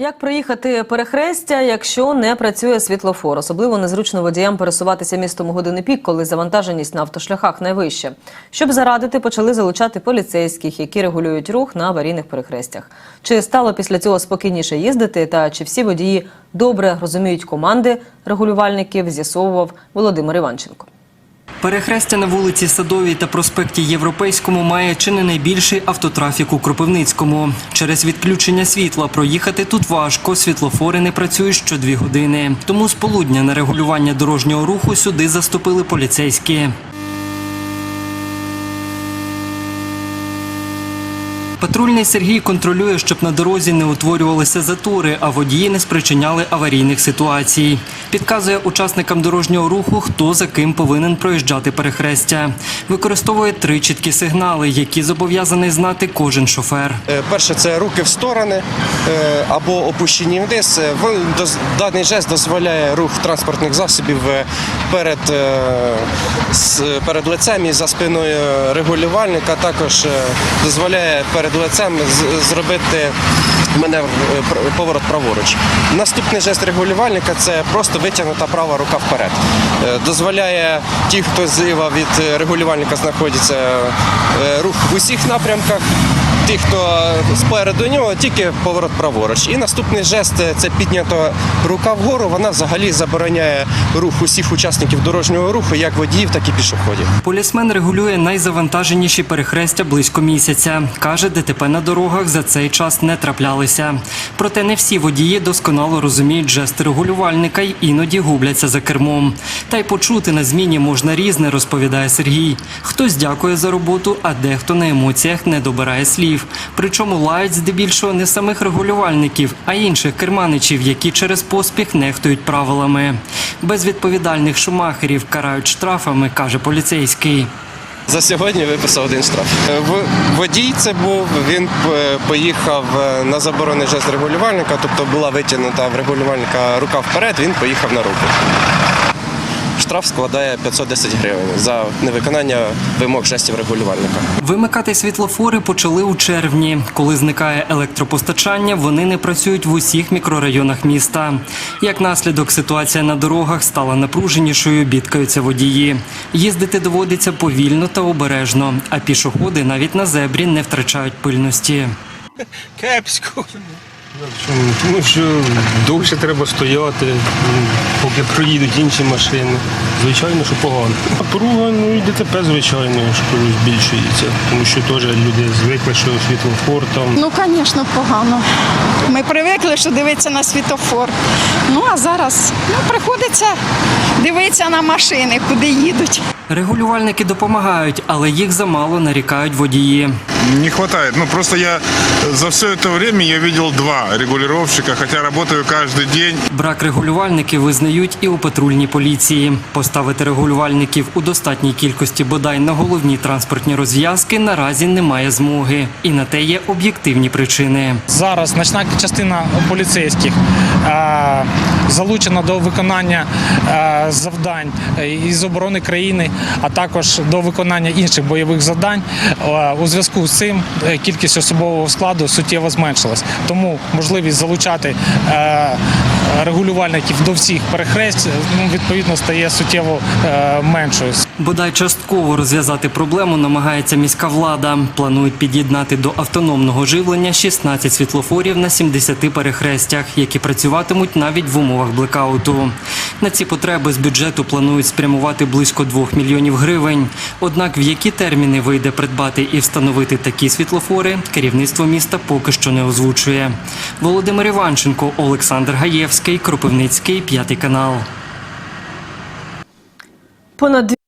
Як проїхати перехрестя, якщо не працює світлофор? Особливо незручно водіям пересуватися містом у години пік, коли завантаженість на автошляхах найвища. Щоб зарадити, почали залучати поліцейських, які регулюють рух на аварійних перехрестях. Чи стало після цього спокійніше їздити, та чи всі водії добре розуміють команди регулювальників, з'ясовував Володимир Іванченко. Перехрестя на вулиці Садовій та проспекті Європейському має чи не найбільший автотрафік у Кропивницькому. Через відключення світла проїхати тут важко, світлофори не працюють що дві години. Тому з полудня на регулювання дорожнього руху сюди заступили поліцейські. Патрульний Сергій контролює, щоб на дорозі не утворювалися затори, а водії не спричиняли аварійних ситуацій. Підказує учасникам дорожнього руху, хто за ким повинен проїжджати перехрестя. Використовує три чіткі сигнали, які зобов'язаний знати кожен шофер. Е, Перше це руки в сторони е, або опущені вниз. Е, Даний жест дозволяє рух транспортних засобів перед, перед лицем і за спиною регулювальника. Також дозволяє перед лицем зробити маневр е, поворот праворуч. Наступний жест регулювальника це просто витягнута права рука вперед. Е, Дозволяє ті, хто зліва від е, регулювальника знаходиться, рух в усіх напрямках. Ті, хто спереду нього, тільки поворот праворуч. І наступний жест це піднята рука вгору. Вона взагалі забороняє рух усіх учасників дорожнього руху, як водіїв, так і пішоходів. Полісмен регулює найзавантаженіші перехрестя близько місяця. Каже, ДТП на дорогах за цей час не траплялися. Проте не всі водії досконало розуміють жести регулювальника й іноді губляться за кермом. Та й почути на зміні можна різне, розповідає Сергій. Хтось дякує за роботу, а дехто на емоціях не добирає слів. Причому лають здебільшого не самих регулювальників, а інших керманичів, які через поспіх нехтують правилами. Безвідповідальних шумахерів карають штрафами, каже поліцейський. За сьогодні виписав один штраф. Е, Водій це був. Він е, поїхав е, на заборонений жест регулювальника, тобто була витягнута в регулювальника рука вперед. Він поїхав на руку. Штраф складає 510 гривень за невиконання вимог жестів регулювальника. Вимикати світлофори почали у червні. Коли зникає електропостачання, вони не працюють в усіх мікрорайонах міста. Як наслідок, ситуація на дорогах стала напруженішою, бідкаються водії. Їздити доводиться повільно та обережно, а пішоходи навіть на зебрі не втрачають пильності. Кепсько. Чому? Тому що довше треба стояти, поки проїдуть інші машини. Звичайно, що погано. Напруга, ну і ДТП, звичайно, що збільшується. Тому що теж люди звикли, що світлофор там. Ну, звісно, погано. Ми привикли, що дивитися на світофор. Ну а зараз ну, приходиться дивитися на машини, куди їдуть. Регулювальники допомагають, але їх замало нарікають водії. Не хватает. Ну, просто я за все это время я видел два регулировщика, хотя работаю каждый день. Брак регулювальників визнають і у патрульній поліції. Поставити регулювальників у достатній кількості бодай на головні транспортні розв'язки наразі немає змоги. І на те є об'єктивні причини. Зараз значна частина поліцейських е, залучена до виконання е, завдань із оборони країни, а також до виконання інших бойових завдань. Е, у зв'язку з цим е, кількість особового складу суттєво зменшилась. Тому можливість залучати е, регулювальників до всіх перехресть ну, відповідно стає суттєво е, меншою. Бодай частково розв'язати проблему намагається міська влада. Планують під'єднати до автономного живлення 16 світлофорів на 70 перехрестях, які працюватимуть навіть в умовах блекауту. На ці потреби з бюджету планують спрямувати близько 2 мільйонів гривень. Однак в які терміни вийде придбати і встановити такі світлофори, керівництво міста поки що не озвучує. Володимир Іванченко, Олександр Гаєвський, Кропивницький, п'ятий канал. Понад